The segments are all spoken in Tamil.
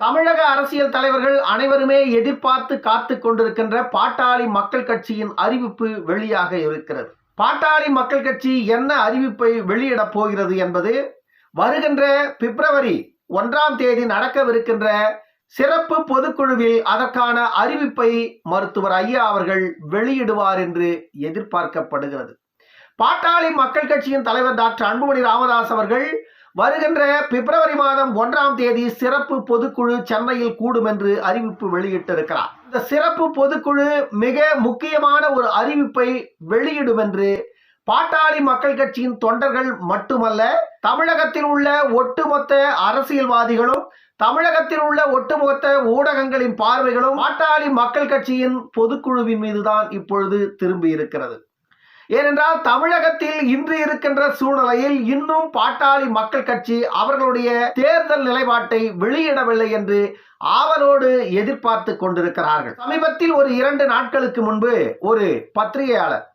தமிழக அரசியல் தலைவர்கள் அனைவருமே எதிர்பார்த்து காத்து கொண்டிருக்கின்ற பாட்டாளி மக்கள் கட்சியின் அறிவிப்பு வெளியாக இருக்கிறது. பாட்டாளி மக்கள் கட்சி என்ன அறிவிப்பை வெளியிடப் போகிறது என்பது வருகின்ற பிப்ரவரி ஒன்றாம் தேதி நடக்கவிருக்கின்ற சிறப்பு பொதுக்குழுவில் அதற்கான அறிவிப்பை மருத்துவர் ஐயா அவர்கள் வெளியிடுவார் என்று எதிர்பார்க்கப்படுகிறது. பாட்டாளி மக்கள் கட்சியின் தலைவர் டாக்டர் அன்புமணி ராமதாஸ் அவர்கள் வருகின்ற பிப்ரவரி மாதம் ஒன்றாம் தேதி சிறப்பு பொதுக்குழு சென்னையில் கூடும் என்று அறிவிப்பு வெளியிட்டிருக்கிறார். இந்த சிறப்பு பொதுக்குழு மிக முக்கியமான ஒரு அறிவிப்பை வெளியிடும் என்று பாட்டாளி மக்கள் கட்சியின் தொண்டர்கள் மட்டுமல்ல தமிழகத்தில் உள்ள ஒட்டுமொத்த அரசியல்வாதிகளும் தமிழகத்தில் உள்ள ஒட்டுமொத்த ஊடகங்களின் பார்வைகளும் பாட்டாளி மக்கள் கட்சியின் பொதுக்குழுவின் மீதுதான் இப்பொழுது திரும்பி இருக்கிறது ஏனென்றால் தமிழகத்தில் இன்று இருக்கின்ற சூழ்நிலையில் இன்னும் பாட்டாளி மக்கள் கட்சி அவர்களுடைய தேர்தல் நிலைப்பாட்டை வெளியிடவில்லை என்று ஆவலோடு எதிர்பார்த்து கொண்டிருக்கிறார்கள். சமீபத்தில் ஒரு இரண்டு நாட்களுக்கு முன்பு ஒரு பத்திரிகையாளர்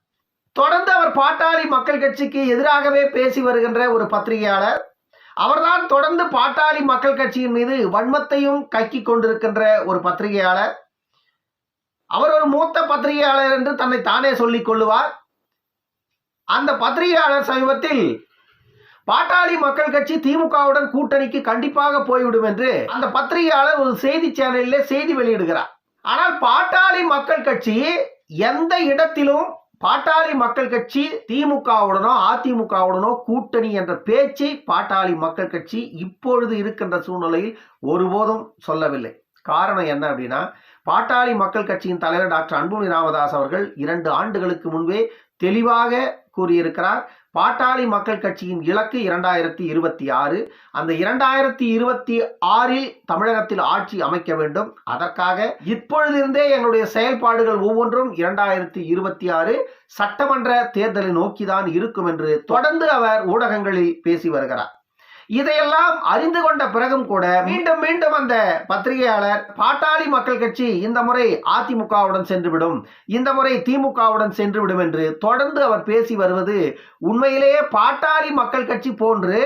தொடர்ந்து அவர் பாட்டாளி மக்கள் கட்சிக்கு எதிராகவே பேசி வருகின்ற ஒரு பத்திரிகையாளர் அவர்தான் தொடர்ந்து பாட்டாளி மக்கள் கட்சியின் மீது வன்மத்தையும் கக்கி கொண்டிருக்கின்ற ஒரு பத்திரிகையாளர். அவர் ஒரு மூத்த பத்திரிகையாளர் என்று தன்னை தானே சொல்லிக் கொள்ளுவார். அந்த பத்திரிகையாளர் சமீபத்தில் பாட்டாளி மக்கள் கட்சி திமுகவுடன் கூட்டணிக்கு கண்டிப்பாக போய்விடும் என்று அந்த பத்திரிகையாளர் ஒரு செய்தி சேனலில் செய்தி வெளியிடுகிறார். ஆனால் பாட்டாளி மக்கள் கட்சி எந்த இடத்திலும் பாட்டாளி மக்கள் கட்சி திமுகவுடனோ அதிமுகவுடனோ கூட்டணி என்ற பேச்சை பாட்டாளி மக்கள் கட்சி இப்பொழுது இருக்கின்ற சூழ்நிலையில் ஒருபோதும் சொல்லவில்லை. காரணம் என்ன அப்படின்னா பாட்டாளி மக்கள் கட்சியின் தலைவர் டாக்டர் அன்புமணி ராமதாஸ் அவர்கள் இரண்டு ஆண்டுகளுக்கு முன்பே தெளிவாக கூறியிருக்கிறார். பாட்டாளி மக்கள் கட்சியின் இலக்கு இரண்டாயிரத்தி இருபத்தி ஆறு. அந்த இரண்டாயிரத்தி இருபத்தி ஆறில் தமிழகத்தில் ஆட்சி அமைக்க வேண்டும். அதற்காக இப்பொழுதிருந்தே எங்களுடைய செயல்பாடுகள் ஒவ்வொன்றும் இரண்டாயிரத்தி இருபத்தி ஆறு சட்டமன்ற தேர்தலை நோக்கிதான் இருக்கும் என்று தொடர்ந்து அவர் ஊடகங்களில் பேசி வருகிறார். இதையெல்லாம் அறிந்து கொண்ட பிறகும் கூட மீண்டும் மீண்டும் அந்த பத்திரிகையாளர் பாட்டாளி மக்கள் கட்சி இந்த முறை அதிமுகவுடன் சென்றுவிடும். இந்த முறை திமுகவுடன் சென்றுவிடும் என்று தொடர்ந்து அவர் பேசி வருவது உண்மையிலேயே பாட்டாளி மக்கள் கட்சி போன்று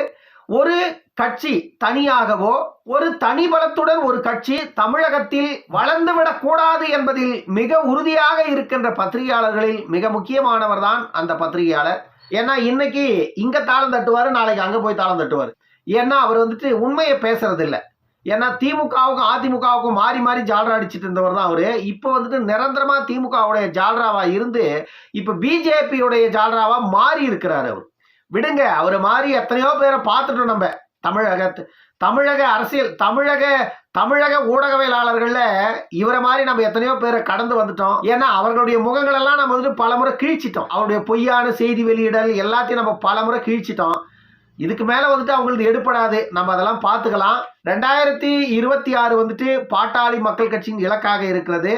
ஒரு கட்சி தனியாகவோ ஒரு தனி பலத்துடன் ஒரு கட்சி தமிழகத்தில் வளர்ந்துவிடக் கூடாது என்பதில் மிக உறுதியாக இருக்கின்ற பத்திரிகையாளர்களில் மிக முக்கியமானவர் தான் அந்த பத்திரிகையாளர். ஏன்னா இன்னைக்கு இங்க தாளம் தட்டுவாரு நாளைக்கு அங்க போய் தாளம் தட்டுவார். ஏன்னா அவர் வந்துட்டு உண்மையை பேசுறது இல்லை ஏன்னா திமுகவுக்கும் அதிமுகவுக்கும் மாறி மாறி ஜால்ரா அடிச்சிட்டு இருந்தவர் தான் அவரு. இப்போ வந்துட்டு நிரந்தரமா திமுகவுடைய ஜால்ராவா இருந்து இப்போ பிஜேபியுடைய ஜால்ராவா மாறி இருக்கிறாரு அவர். விடுங்க அவர் மாறி எத்தனையோ பேரை பார்த்துட்டோம் நம்ம தமிழக தமிழக அரசியல் தமிழக தமிழக ஊடகவியலாளர்களில் இவரை மாதிரி நம்ம எத்தனையோ பேரை கடந்து வந்துட்டோம். ஏன்னா அவர்களுடைய முகங்களெல்லாம் நம்ம வந்துட்டு பலமுறை கிழிச்சிட்டோம். அவருடைய பொய்யான செய்தி வெளியிடல் எல்லாத்தையும் நம்ம பலமுறை கிழிச்சிட்டோம். இதுக்கு மேலே வந்துட்டு அவங்களுக்கு எடுப்படாது நம்ம அதெல்லாம் பார்த்துக்கலாம். ரெண்டாயிரத்தி இருபத்தி ஆறு வந்துட்டு பாட்டாளி மக்கள் கட்சியின் இலக்காக இருக்கிறது.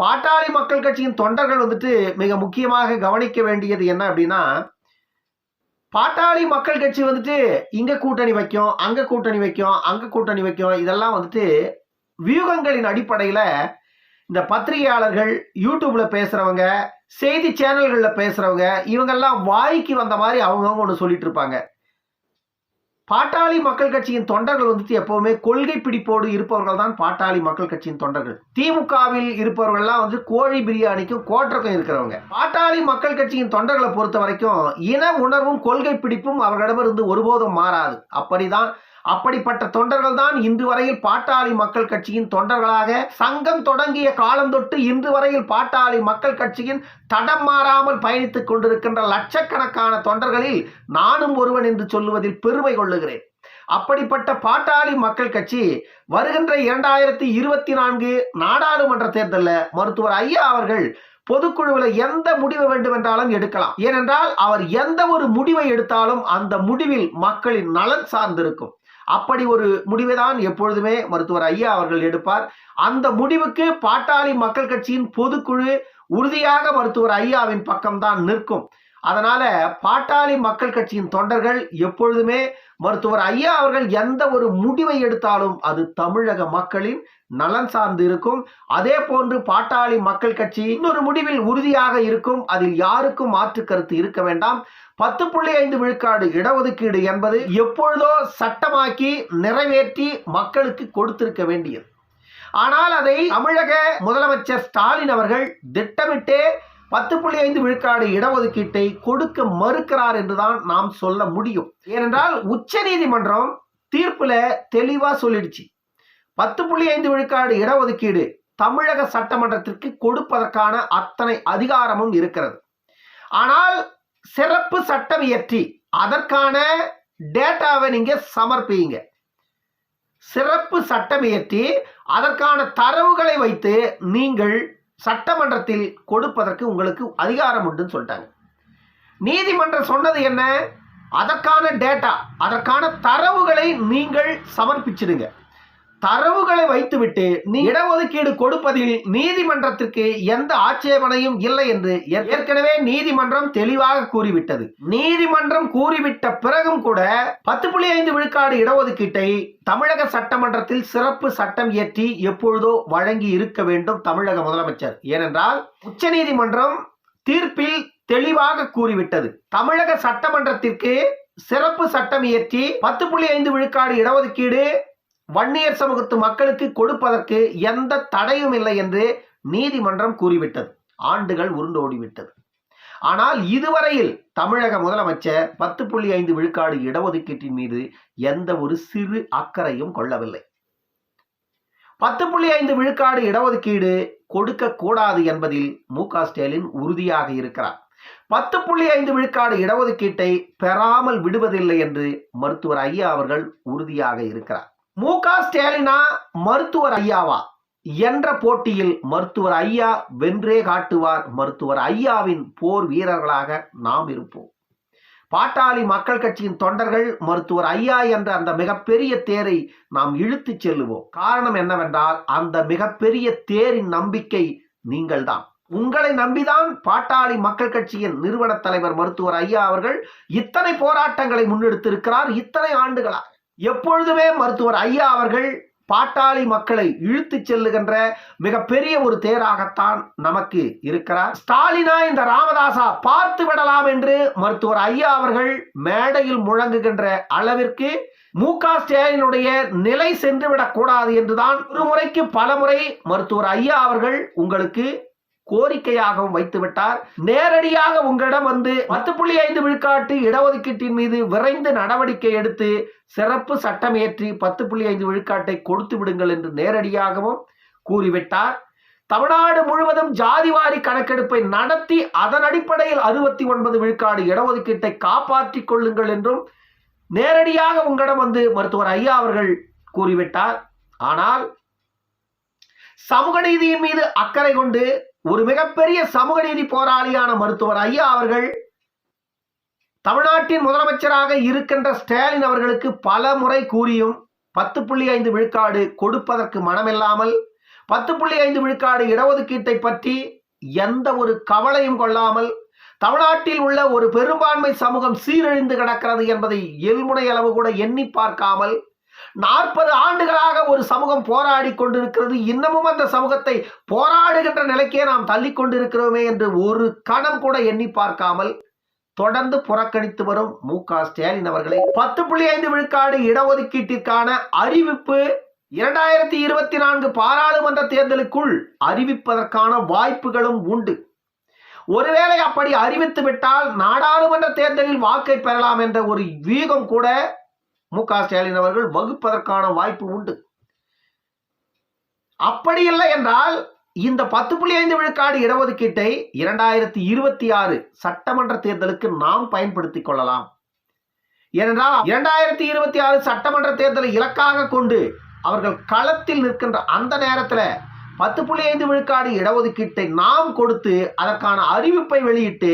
பாட்டாளி மக்கள் கட்சியின் தொண்டர்கள் வந்துட்டு மிக முக்கியமாக கவனிக்க வேண்டியது என்ன அப்படின்னா பாட்டாளி மக்கள் கட்சி வந்துட்டு இங்க கூட்டணி வைக்கும் அங்கே கூட்டணி வைக்கும் அங்க கூட்டணி வைக்கும். இதெல்லாம் வந்துட்டு வியூகங்களின் அடிப்படையில் இந்த பத்திரிகையாளர்கள் யூடியூப்பில் பேசுகிறவங்க செய்தி சேனல்களில் பேசுகிறவங்க இவங்கெல்லாம் வாய்க்கு வந்த மாதிரி அவங்கவுங்க ஒன்று சொல்லிட்டு இருப்பாங்க பாட்டாளி மக்கள் கட்சியின் தொண்டர்கள் வந்துட்டு எப்போவுமே கொள்கை பிடிப்போடு இருப்பவர்கள் தான் பாட்டாளி மக்கள் கட்சியின் தொண்டர்கள். திமுகவில் இருப்பவர்கள்லாம் வந்து கோழி பிரியாணிக்கும் கோட்டருக்கும் இருக்கிறவங்க. பாட்டாளி மக்கள் கட்சியின் தொண்டர்களை பொறுத்த வரைக்கும் இன உணர்வும் கொள்கை பிடிப்பும் அவர்களிடமிருந்து ஒருபோதும் மாறாது. அப்படிதான் அப்படிப்பட்ட தொண்டர்கள் தான் இன்று வரையில் பாட்டாளி மக்கள் கட்சியின் தொண்டர்களாக. சங்கம் தொடங்கிய காலம் தொட்டு இன்று வரையில் பாட்டாளி மக்கள் கட்சியின் தடம் மாறாமல் பயணித்துக் கொண்டிருக்கின்ற லட்சக்கணக்கான தொண்டர்களில் நானும் ஒருவன் என்று சொல்லுவதில் பெருமை கொள்ளுகிறேன். அப்படிப்பட்ட பாட்டாளி மக்கள் கட்சி வருகின்ற இரண்டாயிரத்தி இருபத்தி நான்கு நாடாளுமன்ற தேர்தலில் மருத்துவர் ஐயா அவர்கள் பொதுக்குழுவில் எந்த முடிவு வேண்டுமென்றாலும் எடுக்கலாம். ஏனென்றால் அவர் எந்த ஒரு முடிவை எடுத்தாலும் அந்த முடிவில் மக்களின் நலன் சார்ந்திருக்கும். அப்படி ஒரு முடிவை தான் எப்பொழுதுமே மருத்துவர் ஐயா அவர்கள் எடுப்பார். அந்த முடிவுக்கு பாட்டாளி மக்கள் கட்சியின் பொதுக்குழு உறுதியாக மருத்துவர் ஐயாவின் பக்கம்தான் நிற்கும். அதனால பாட்டாளி மக்கள் கட்சியின் தொண்டர்கள் எப்பொழுதுமே மருத்துவர் ஐயா அவர்கள் எந்த ஒரு முடிவை எடுத்தாலும் அது தமிழக மக்களின் நலன் சார்ந்து இருக்கும். அதே போன்று பாட்டாளி மக்கள் கட்சி இன்னொரு முடிவில் உறுதியாக இருக்கும். அதில் யாருக்கும் மாற்று கருத்து இருக்க வேண்டாம். பத்து புள்ளி ஐந்து விழுக்காடு இடஒதுக்கீடு என்பது எப்பொழுதோ சட்டமாக்கி நிறைவேற்றி மக்களுக்கு கொடுத்திருக்க வேண்டியது. ஆனால் அதை தமிழக முதலமைச்சர் ஸ்டாலின் அவர்கள் திட்டமிட்டே பத்து புள்ளி ஐந்து விழுக்காடு இடஒதுக்கீட்டை கொடுக்க மறுக்கிறார் என்றுதான் நாம் சொல்ல முடியும். ஏனென்றால் உச்ச நீதிமன்றம் தீர்ப்புல தெளிவா சொல்லிடுச்சு. பத்து புள்ளி ஐந்து விழுக்காடு இடஒதுக்கீடு தமிழக சட்டமன்றத்திற்கு கொடுப்பதற்கான அத்தனை அதிகாரமும் இருக்கிறது. ஆனால் சிறப்பு சட்டம் இயற்றி அதற்கான டேட்டாவை நீங்க சமர்ப்பிங்க. சிறப்பு சட்டம் இயற்றி அதற்கான தரவுகளை வைத்து நீங்கள் சட்டமன்றத்தில் கொடுப்பதற்கு உங்களுக்கு அதிகாரம் உண்டுன்னு சொல்லிட்டாங்க. நீதிமன்றம் சொன்னது என்ன? அதற்கான டேட்டா அதற்கான தரவுகளை நீங்கள் சமர்ப்பிச்சிடுங்க. தரவுகளை வைத்துவிட்டு நீ இடஒதுக்கீடு கொடுப்பதில் நீதிமன்றத்திற்கு எந்த ஆட்சேபனையும் இல்லை என்று ஏற்கனவே நீதிமன்றம் தெளிவாக கூறிவிட்டது. நீதிமன்றம் கூறிவிட்ட பிறகும் கூட பத்து புள்ளி ஐந்து விழுக்காடு இடஒதுக்கீட்டை தமிழக சட்டமன்றத்தில் சிறப்பு சட்டம் இயற்றி எப்பொழுதோ வழங்கி இருக்க வேண்டும் தமிழக முதலமைச்சர். ஏனென்றால் உச்சநீதிமன்றம் தீர்ப்பில் தெளிவாக கூறிவிட்டது. தமிழக சட்டமன்றத்திற்கு சிறப்பு சட்டம் இயற்றி பத்து புள்ளி ஐந்து விழுக்காடு இடஒதுக்கீடு வன்னியர் சமூகத்து மக்களுக்கு கொடுப்பதற்கு எந்த தடையும் இல்லை என்று நீதிமன்றம் கூறிவிட்டது. ஆண்டுகள் உருண்டோடிவிட்டது ஆனால் இதுவரையில் தமிழக முதலமைச்சர் பத்து புள்ளி ஐந்து விழுக்காடு இடஒதுக்கீட்டின் மீது எந்த ஒரு சிறு அக்கறையும் கொள்ளவில்லை. பத்து புள்ளி ஐந்து விழுக்காடு இடஒதுக்கீடு கொடுக்க கூடாது என்பதில் மு க ஸ்டாலின் உறுதியாக இருக்கிறார். பத்து புள்ளி ஐந்து விழுக்காடு இடஒதுக்கீட்டை பெறாமல் விடுவதில்லை என்று மருத்துவர் ஐயா அவர்கள் உறுதியாக இருக்கிறார். மு க. ஸ்டாலினா மருத்துவர் ஐயாவா என்ற போட்டியில் மருத்துவர் ஐயா வென்றே காட்டுவார். மருத்துவர் ஐயாவின் போர் வீரர்களாக நாம் இருப்போம். பாட்டாளி மக்கள் கட்சியின் தொண்டர்கள் மருத்துவர் ஐயா என்ற அந்த மிகப்பெரிய தேரை நாம் இழுத்து செல்லுவோம். காரணம் என்னவென்றால் அந்த மிகப்பெரிய தேரின் நம்பிக்கை நீங்கள்தான். உங்களை நம்பிதான் பாட்டாளி மக்கள் கட்சியின் நிறுவன தலைவர் மருத்துவர் ஐயா அவர்கள் இத்தனை போராட்டங்களை முன்னெடுத்திருக்கிறார். இத்தனை ஆண்டுகளாக எப்பொழுதுமே மருத்துவர் ஐயா அவர்கள் பாட்டாளி மக்களை இழுத்து செல்லுகின்ற மிகப்பெரிய ஒரு தேராகத்தான் நமக்கு இருக்கிறார். ஸ்டாலினா இந்த ராமதாசா பார்த்து விடலாம் என்று மருத்துவர் ஐயா அவர்கள் மேடையில் முழங்குகின்ற அளவிற்கு மு க ஸ்டாலினுடைய நிலை சென்று விடக்கூடாது என்றுதான் ஒரு முறைக்கு பல முறை மருத்துவர் ஐயா அவர்கள் உங்களுக்கு கோரிக்கையாகவும் வைத்துவிட்டார். நேரடியாக உங்களிடம் வந்து பத்து புள்ளி ஐந்து விழுக்காட்டு இடஒதுக்கீட்டின் மீது விரைந்து நடவடிக்கை எடுத்து சிறப்பு சட்டம் ஏற்றி பத்து புள்ளி ஐந்து விழுக்காட்டை கொடுத்து விடுங்கள் என்று நேரடியாகவும் கூறிவிட்டார். தமிழ்நாடு முழுவதும் ஜாதிவாரி கணக்கெடுப்பை நடத்தி அதன் அடிப்படையில் அறுபத்தி ஒன்பது விழுக்காடு இடஒதுக்கீட்டை காப்பாற்றிக் கொள்ளுங்கள் என்றும் நேரடியாக உங்களிடம் வந்து மருத்துவர் ஐயா அவர்கள் கூறிவிட்டார். ஆனால் சமூக நீதியின் மீது அக்கறை கொண்டு ஒரு மிகப்பெரிய சமூக நீதி போராளியான மருத்துவர் ஐயா அவர்கள் தமிழ்நாட்டின் முதலமைச்சராக இருக்கின்ற ஸ்டாலின் அவர்களுக்கு பல முறை கூறியும் பத்து புள்ளி ஐந்து விழுக்காடு கொடுப்பதற்கு மனமில்லாமல் பத்து புள்ளி ஐந்து விழுக்காடு இடஒதுக்கீட்டை பற்றி எந்த ஒரு கவலையும் கொள்ளாமல் தமிழ்நாட்டில் உள்ள ஒரு பெரும்பான்மை சமூகம் சீரழிந்து கிடக்கிறது என்பதை எல்முனை அளவு கூட எண்ணி பார்க்காமல் நாற்பது ஆண்டுகளாக ஒரு சமூகம் போராடி கொண்டிருக்கிறது. இன்னமும் அந்த சமூகத்தை போராடுகின்ற நிலைக்கே நாம் தள்ளி கொண்டிருக்கிறோமே என்று ஒரு கணம் கூட எண்ணி பார்க்காமல் தொடர்ந்து புறக்கணித்து வரும் மு. க. ஸ்டாலின் அவர்களை பத்து புள்ளி ஐந்து விழுக்காடு இடஒதுக்கீட்டிற்கான அறிவிப்பு இரண்டாயிரத்தி இருபத்தி நான்கு பாராளுமன்ற தேர்தலுக்குள் அறிவிப்பதற்கான வாய்ப்புகளும் உண்டு. ஒருவேளை அப்படி அறிவித்து விட்டால் நாடாளுமன்ற தேர்தலில் வாக்கை பெறலாம் என்ற ஒரு வீகம் கூட மு க ஸ்டாலின் அவர்கள் வகுப்பதற்கான வாய்ப்பு உண்டு. அப்படியில்லை என்றால் இந்த பத்து புள்ளி ஐந்து விழுக்காடு இடஒதுக்கீட்டை இரண்டாயிரத்தி இருபத்தி ஆறு சட்டமன்ற தேர்தலுக்கு நாம் பயன்படுத்திக் கொள்ளலாம். ஏனென்றால் இரண்டாயிரத்தி இருபத்தி ஆறு சட்டமன்ற தேர்தலை இலக்காக கொண்டு அவர்கள் களத்தில் நிற்கின்ற அந்த நேரத்தில் பத்து புள்ளி ஐந்து விழுக்காடு இடஒதுக்கீட்டை நாம் கொடுத்து அதற்கான அறிவிப்பை வெளியிட்டு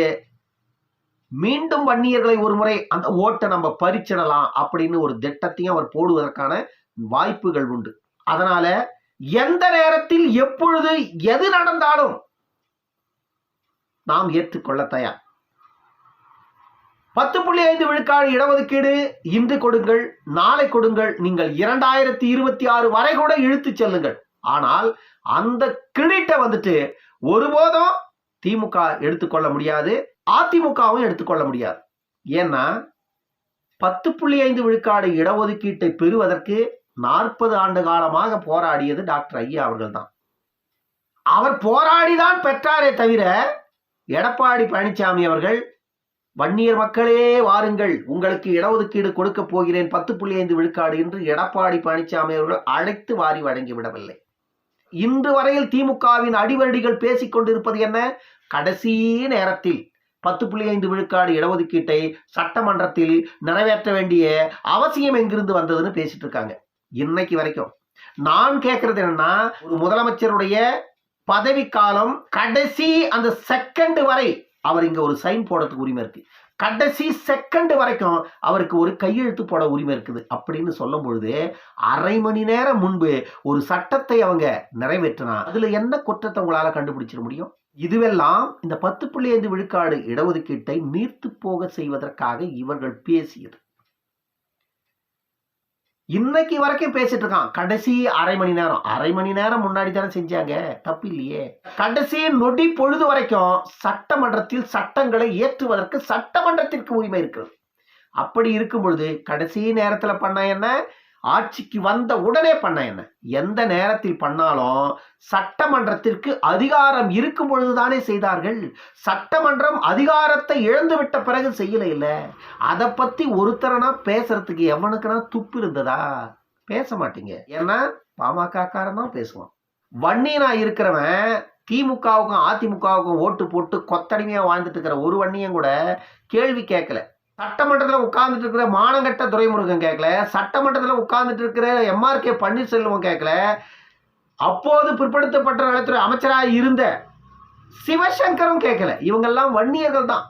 மீண்டும் வன்னியர்களை ஒரு முறை அந்த ஓட்டை நம்ம பறிச்சிடலாம் அப்படின்னு ஒரு திட்டத்தையும் அவர் போடுவதற்கான வாய்ப்புகள் உண்டு. அதனால எந்த நேரத்தில் எப்பொழுது எது நடந்தாலும் நாம் ஏற்றுக்கொள்ள தயார். பத்து புள்ளி ஐந்து விழுக்காடு இடஒதுக்கீடு இன்று கொடுங்கள் நாளை கொடுங்கள் நீங்கள் இரண்டாயிரத்தி இருபத்தி ஆறு வரை கூட இழுத்து செல்லுங்கள். ஆனால் அந்த கிரெடிட்டை வந்துட்டு ஒருபோதும் திமுக எடுத்துக்கொள்ள முடியாது. அதிமுகவும் எடுத்துக்கொள்ள முடியாது. ஏன்னா பத்து புள்ளி ஐந்து விழுக்காடு இடஒதுக்கீட்டை பெறுவதற்கு நாற்பது ஆண்டு காலமாக போராடியது டாக்டர் ஐயா அவர்கள் தான் அவர் போராடிதான் பெற்றாரே தவிர எடப்பாடி பழனிசாமி அவர்கள் வன்னியர் மக்களே வாருங்கள் உங்களுக்கு இடஒதுக்கீடு கொடுக்க போகிறேன் பத்து புள்ளி ஐந்து விழுக்காடு என்று எடப்பாடி பழனிசாமி அவர்கள் அழைத்து வாரி வழங்கி விடவில்லை. இன்று வரையில் திமுகவின் அடிவருடிகள் பேசிக் கொண்டிருப்பது என்ன? கடைசி நேரத்தில் பத்து புள்ளி ஐந்து விழுக்காடு இடஒதுக்கீட்டை சட்டமன்றத்தில் நிறைவேற்ற வேண்டிய அவசியம் எங்கிருந்து வந்ததுன்னு பேசிட்டு இருக்காங்க. இன்னைக்கு வரைக்கும். நான் கேட்கறது என்னன்னா ஒரு முதலமைச்சருடைய பதவி காலம் கடைசி அந்த செகண்ட் வரை அவர் இங்க ஒரு சைன் போடுறதுக்கு உரிமை இருக்கு. கடைசி செகண்ட் வரைக்கும் அவருக்கு ஒரு கையெழுத்து போட உரிமை இருக்குது. அப்படின்னு சொல்லும் பொழுது அரை மணி நேரம் முன்பு ஒரு சட்டத்தை அவங்க நிறைவேற்றினா அதுல என்ன குற்றத்தை உங்களால கண்டுபிடிச்சிட முடியும்? இதுவெல்லாம் இந்த பத்து புள்ளி ஐந்து விழுக்காடு இடஒதுக்கீட்டை நீர்த்து போக செய்வதற்காக இவர்கள் பேசியது. இன்னைக்கு வரைக்கும் பேசிட்டு இருக்கான். கடைசி அரை மணி நேரம். அரை மணி நேரம் முன்னாடி தானே செஞ்சாங்க. தப்பு இல்லையே. கடைசி நொடி பொழுது வரைக்கும் சட்டமன்றத்தில் சட்டங்களை ஏற்றுவதற்கு சட்டமன்றத்திற்கு உரிமை இருக்கிறது. அப்படி இருக்கும் பொழுது கடைசி நேரத்துல பண்ண என்ன? ஆட்சிக்கு வந்த உடனே பண்ண என்ன? எந்த நேரத்தில் பண்ணாலும் சட்டமன்றத்திற்கு அதிகாரம் இருக்கும் பொழுதுதானே செய்தார்கள். சட்டமன்றம் அதிகாரத்தை இழந்துவிட்ட பிறகு செய்யல இல்லை? அதை பத்தி ஒருத்தரனா பேசுறதுக்கு எவனுக்குனா துப்பு இருந்ததா? பேச மாட்டீங்க. ஏன்னா பாமக தான் பேசுவான். வன்னியனா இருக்கிறவன் திமுகவுக்கும் அதிமுகவுக்கும் ஓட்டு போட்டு கொத்தடிமையா வாழ்ந்துட்டு இருக்கிற ஒரு வன்னியம் கூட கேள்வி கேட்கல. சட்டமன்றத்தில் உட்கார்ந்துட்டு இருக்கிற மானங்கட்ட துரைமுருகன் கேட்கல சட்டமன்றத்தில் உட்கார்ந்துட்டு இருக்கிற எம்ஆர்கே பன்னீர்செல்வம் கேட்கல அப்போது பிற்படுத்தப்பட்ட நலத்துறை அமைச்சராக இருந்த சிவசங்கரும் கேட்கல இவங்கெல்லாம் வன்னியர்கள் தான்.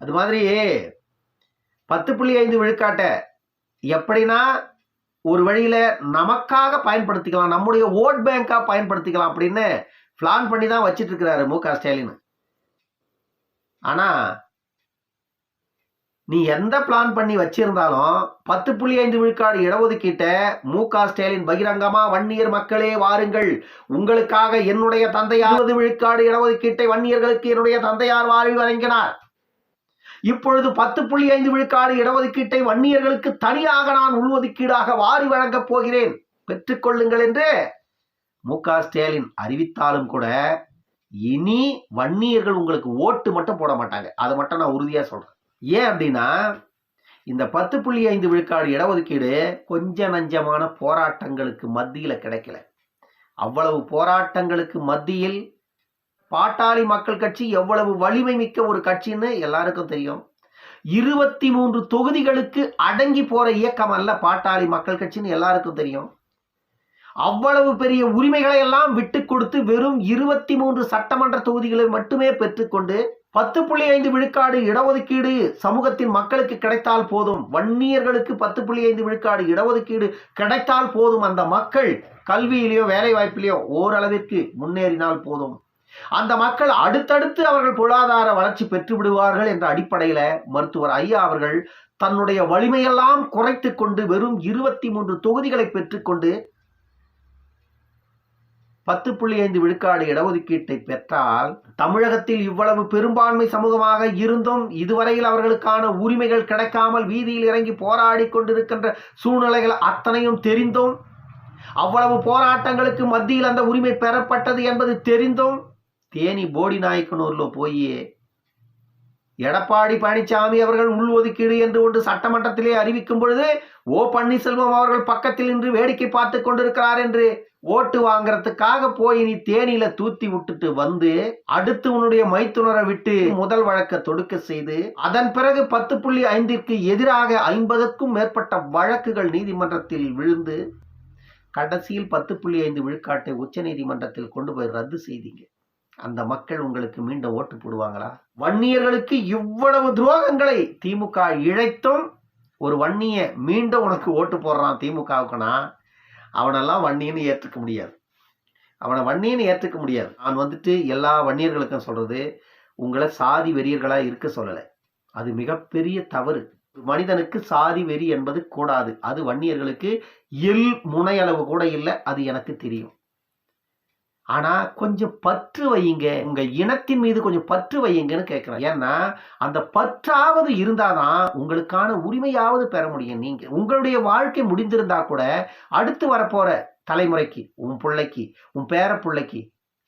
அது மாதிரி பத்து புள்ளி ஐந்து விழுக்காட்டை எப்படின்னா ஒரு வழியில் நமக்காக பயன்படுத்திக்கலாம் நம்முடைய ஓட் பேங்காக பயன்படுத்திக்கலாம் அப்படின்னு பிளான் பண்ணி தான் வச்சிட்டு இருக்கிறாரு மு க ஸ்டாலின். ஆனால் நீ எந்த பிளான் பண்ணி வச்சிருந்தாலும் பத்து புள்ளி ஐந்து விழுக்காடு இடஒதுக்கீட்ட மு க ஸ்டாலின் பகிரங்கமா வன்னியர் மக்களே வாருங்கள். உங்களுக்காக என்னுடைய தந்தையார் அறுபது விழுக்காடு இடஒதுக்கீட்டை வன்னியர்களுக்கு என்னுடைய தந்தையார் வாரி வழங்கினார். இப்பொழுது பத்து புள்ளி ஐந்து விழுக்காடு இடஒதுக்கீட்டை வன்னியர்களுக்கு தனியாக நான் உள்ஒதுக்கீடாக வாரி வழங்கப் போகிறேன். பெற்றுக்கொள்ளுங்கள் என்று மு க ஸ்டாலின் அறிவித்தாலும் கூட இனி வன்னியர்கள் உங்களுக்கு ஓட்டு மட்டும் போட மாட்டாங்க. அதை மட்டும் நான் உறுதியா சொல்றேன். ஏன் அப்படின்னா இந்த பத்து புள்ளி ஐந்து விழுக்காடு இடஒதுக்கீடு கொஞ்ச நஞ்சமான போராட்டங்களுக்கு மத்தியில் கிடைக்கல. அவ்வளவு போராட்டங்களுக்கு மத்தியில் பாட்டாளி மக்கள் கட்சி எவ்வளவு வலிமை மிக்க ஒரு கட்சின்னு எல்லாருக்கும் தெரியும். இருபத்தி மூன்று தொகுதிகளுக்கு அடங்கி போற இயக்கம் அல்ல பாட்டாளி மக்கள் கட்சின்னு எல்லாருக்கும் தெரியும். அவ்வளவு பெரிய உரிமைகளை எல்லாம் விட்டு கொடுத்து வெறும் இருபத்தி மூன்று சட்டமன்ற தொகுதிகளை மட்டுமே பெற்றுக்கொண்டு பத்து புள்ளி ஐந்து விழுக்காடு இடஒதுக்கீடு சமூகத்தின் மக்களுக்கு கிடைத்தால் போதும். வன்னியர்களுக்கு பத்து புள்ளி ஐந்து விழுக்காடு இடஒதுக்கீடு கிடைத்தால் போதும். அந்த மக்கள் கல்வியிலேயோ வேலை வாய்ப்பிலேயோ ஓரளவிற்கு முன்னேறினால் போதும். அந்த மக்கள் அடுத்தடுத்து அவர்கள் பொருளாதார வளர்ச்சி பெற்று விடுவார்கள் என்ற அடிப்படையில மருத்துவர் ஐயா அவர்கள் தன்னுடைய வலிமையெல்லாம் குறைத்து கொண்டு வெறும் இருபத்தி மூன்று தொகுதிகளை பெற்றுக்கொண்டு பத்து புள்ளி ஐந்து விழுக்காடு இடஒதுக்கீட்டை பெற்றால் தமிழகத்தில் இவ்வளவு பெரும்பான்மை சமூகமாக இருந்தும் இதுவரையில் அவர்களுக்கான உரிமைகள் கிடைக்காமல் வீதியில் இறங்கி போராடி கொண்டிருக்கின்ற சூழ்நிலைகள் அத்தனையும் தெரிந்தும் அவ்வளவு போராட்டங்களுக்கு மத்தியில் அந்த உரிமை பெறப்பட்டது என்பது தெரிந்தும் தேனி போடி நாயக்கனூரில் போய் எடப்பாடி பழனிசாமி அவர்கள் உள்ஒதுக்கீடு என்று ஒன்று சட்டமன்றத்திலே அறிவிக்கும் பொழுது ஓ பன்னீர்செல்வம் அவர்கள் பக்கத்தில் நின்று வேடிக்கை பார்த்து கொண்டிருக்கிறார் என்று ஓட்டு வாங்குறதுக்காக போய் நீ தேனியில தூத்தி விட்டுட்டு வந்து அடுத்து உன்னுடைய மைத்துனரை விட்டு முதல் வழக்க தொடுக்க செய்து அதன் பிறகு பத்து புள்ளி ஐந்திற்கு எதிராக ஐம்பதுக்கும் மேற்பட்ட வழக்குகள் நீதிமன்றத்தில் விழுந்து கடைசியில் பத்து புள்ளி ஐந்து விழுக்காட்டை உச்ச நீதிமன்றத்தில் கொண்டு போய் ரத்து செய்தீங்க. அந்த மக்கள் உங்களுக்கு மீண்டும் ஓட்டு போடுவாங்களா? வன்னியர்களுக்கு இவ்வளவு துரோகங்களை திமுக இழைத்தும் ஒரு வன்னிய மீண்டும் உனக்கு ஓட்டு போடுறான் திமுகவுக்குனா? அவனெல்லாம் வன்னியன்னு ஏற்றுக்க முடியாது. அவனை வன்னியன்னு ஏற்றுக்க முடியாது. நான் வந்துட்டு எல்லா வன்னியர்களுக்கும் சொல்கிறது உங்களை சாதி வெறியர்களாக இருக்க சொல்லலை. அது மிகப்பெரிய தவறு. மனிதனுக்கு சாதி வெறி என்பது கூடாது. அது வன்னியர்களுக்கு எல் முனையளவு கூட இல்லை. அது எனக்கு தெரியும். ஆனால் கொஞ்சம் பற்று வையுங்க. உங்கள் இனத்தின் மீது கொஞ்சம் பற்று வையுங்கன்னு கேட்குறேன் ஏன்னா அந்த பற்றாவது இருந்தால் தான் உங்களுக்கான உரிமையாவது பெற முடியும். நீங்கள் உங்களுடைய வாழ்க்கை முடிந்திருந்தா கூட அடுத்து வரப்போகிற தலைமுறைக்கு உன் பிள்ளைக்கு உன் பேர பிள்ளைக்கு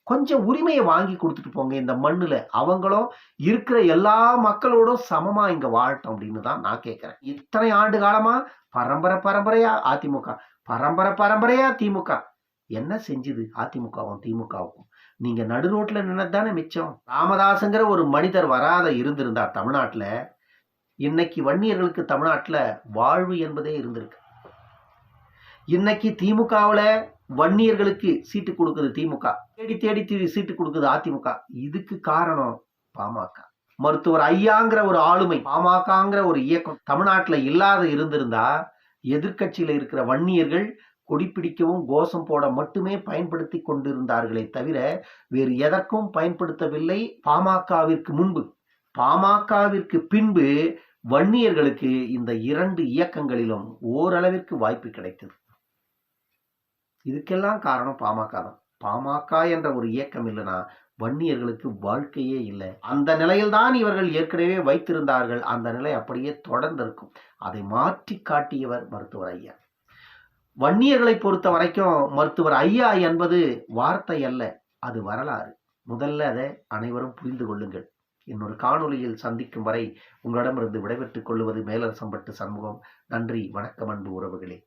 கொஞ்சம் உரிமையை வாங்கி கொடுத்துட்டு போங்க. இந்த மண்ணில் அவங்களும் இருக்கிற எல்லா மக்களோடும் சமமாக இங்கே வாழட்டும் அப்படின்னு தான் நான் கேட்குறேன் இத்தனை ஆண்டு காலமாக பரம்பரை பரம்பரையாக அதிமுக பரம்பரை பரம்பரையாக திமுக. என்ன செஞ்சுது அதிமுகவும் திமுகவுக்கும்? நீங்க நடு ரோட்டில் நின்றதுதானே மிச்சம். ராமதாசுங்கிற ஒரு மனிதர் வராத இருந்திருந்தா தமிழ்நாட்டில். இன்னைக்கு வன்னியர்களுக்கு தமிழ்நாட்டில் வாழ்வு என்பதே இருந்திருக்கு. இன்னைக்கு திமுகவில் வன்னியர்களுக்கு சீட்டு கொடுக்குது திமுக. தேடி தேடி தேடி சீட்டு கொடுக்குது அதிமுக. இதுக்கு காரணம் பாமக. மருத்துவர் ஐயாங்கிற ஒரு ஆளுமை பாமகங்கிற ஒரு இயக்கம் தமிழ்நாட்டில் இல்லாத இருந்திருந்தா எதிர்கட்சியில் இருக்கிற வன்னியர்கள் கொடி பிடிக்கவும் கோஷம் போட மட்டுமே பயன்படுத்தி கொண்டிருந்தார்களே தவிர வேறு எதற்கும் பயன்படுத்தவில்லை பாமகவிற்கு முன்பு. பாமகவிற்கு பின்பு வன்னியர்களுக்கு இந்த இரண்டு இயக்கங்களிலும் ஓரளவிற்கு வாய்ப்பு கிடைத்தது. இதுக்கெல்லாம் காரணம் பாமக தான். பாமக என்ற ஒரு இயக்கம் இல்லைன்னா வன்னியர்களுக்கு வாழ்க்கையே இல்லை. அந்த நிலையில்தான் இவர்கள் ஏற்கனவே வைத்திருந்தார்கள். அந்த நிலை அப்படியே தொடர்ந்து இருக்கும் அதை மாற்றி காட்டியவர் மருத்துவர் ஐயா. வன்னியர்களை பொறுத்த வரைக்கும் மருத்துவர் ஐயா என்பது வார்த்தை அல்ல அது வரலாறு. முதல்ல அதை அனைவரும் புரிந்து கொள்ளுங்கள். இன்னொரு காணொலியில் சந்திக்கும் வரை உங்களிடமிருந்து விடைபெற்றுக் கொள்வது மேலரசம்பட்டு சண்முகம். நன்றி வணக்கம் அன்பு உறவுகளே.